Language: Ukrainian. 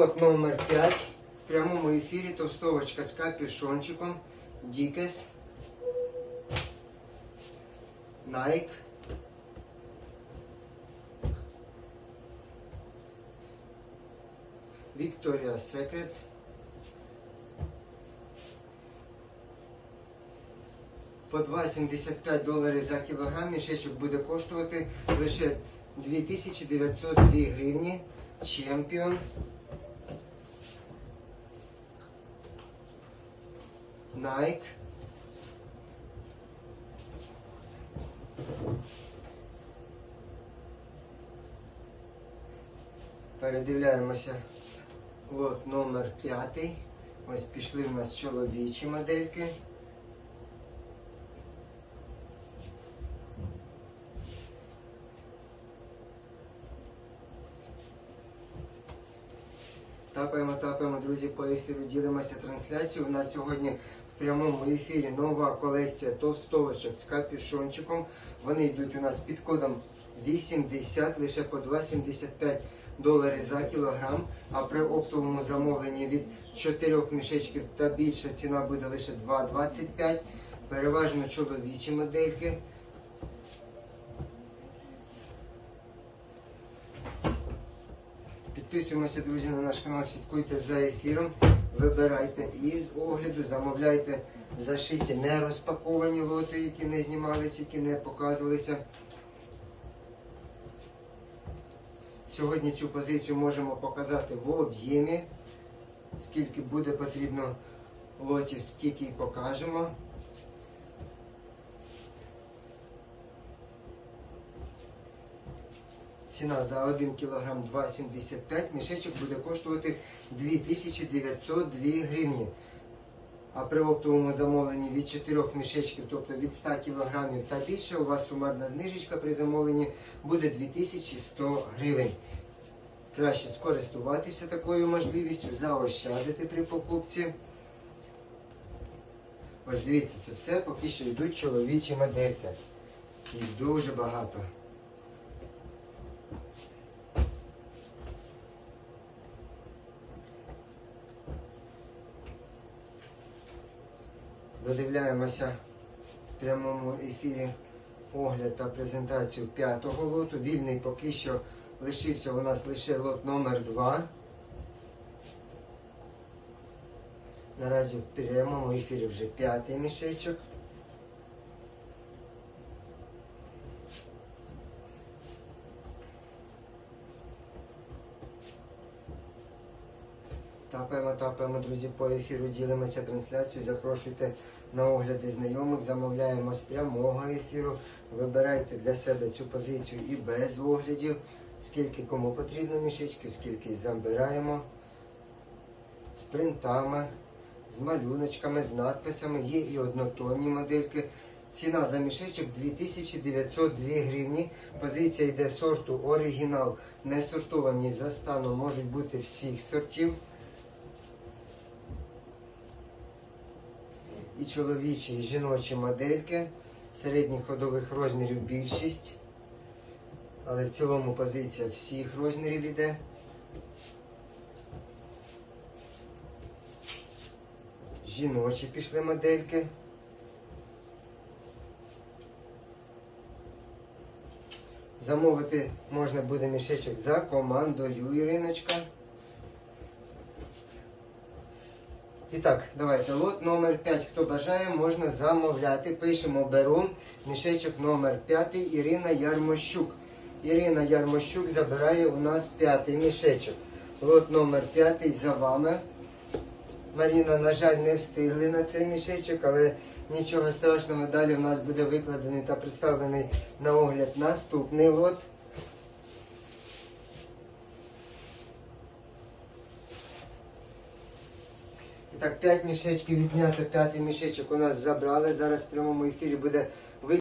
От номер 5 в прямому ефірі товстовочка з капюшончиком. Дікес Nike Victoria's Secrets По 2,75 доларів за кілограм мішечок буде коштувати лише 2902 гривні. Чемпіон. Nike. Передивляємося От номер п'ятий. Ось пішли в нас чоловічі модельки. Тапаємо, тапаємо, друзі, по ефіру. Ділимося трансляцією. У нас сьогодні в прямому ефірі нова колекція товстовочок з капюшончиком. Вони йдуть у нас під кодом 80, лише по 2,75 доларів за кілограм. А при оптовому замовленні від 4 мішечків та більше ціна буде лише 2,25. Переважно чоловічі модельки. Підписуємося, друзі, на наш канал, слідкуйте за ефіром, вибирайте із огляду, замовляйте зашиті не розпаковані лоти, які не знімалися, які не показувалися. Сьогодні цю позицію можемо показати в об'ємі. Скільки буде потрібно лотів, скільки покажемо. Ціна за 1 кг 2,75 мішечок буде коштувати 2902 гривні. А при оптовому замовленні від 4 мішечків, тобто від 100 кг та більше, у вас сумарна знижечка при замовленні буде 2100 гривень. Краще скористуватися такою можливістю, заощадити при покупці. Ось дивіться, це все поки що йдуть чоловічі модельки. Їх дуже багато. Додивляємося в прямому ефірі огляд та презентацію п'ятого лоту. Вільний поки що лишився у нас лише лот номер 2. Наразі в прямому ефірі вже п'ятий мішечок. Тапаємо, тапаємо, друзі, по ефіру ділимося трансляцією. Запрошуйте на огляди знайомих, замовляємо з прямого ефіру. Вибирайте для себе цю позицію і без оглядів, скільки кому потрібно мішечків, скільки забираємо з принтами, з малюночками, з надписами. Є і однотонні модельки. Ціна за мішечок 2902 гривні. Позиція йде сорту оригінал. Не сортовані за станом можуть бути всіх сортів. І чоловічі, і жіночі модельки середніх ходових розмірів більшість. Але в цілому позиція всіх розмірів іде. Жіночі пішли модельки. Замовити можна буде мішечок за командою Іриночка. І так, давайте лот номер 5. Хто бажає, можна замовляти. Пишемо беру. Мішечок номер 5 Ірина Ярмощук. Ірина Ярмощук забирає у нас п'ятий мішечок. Лот номер 5 за вами. Маріна, на жаль, не встигли на цей мішечок, але нічого страшного. Далі в нас буде викладений та представлений на огляд наступний лот. Так, 5 мішечків відзнято, п'ятий мішечок у нас забрали. Зараз в прямому ефірі буде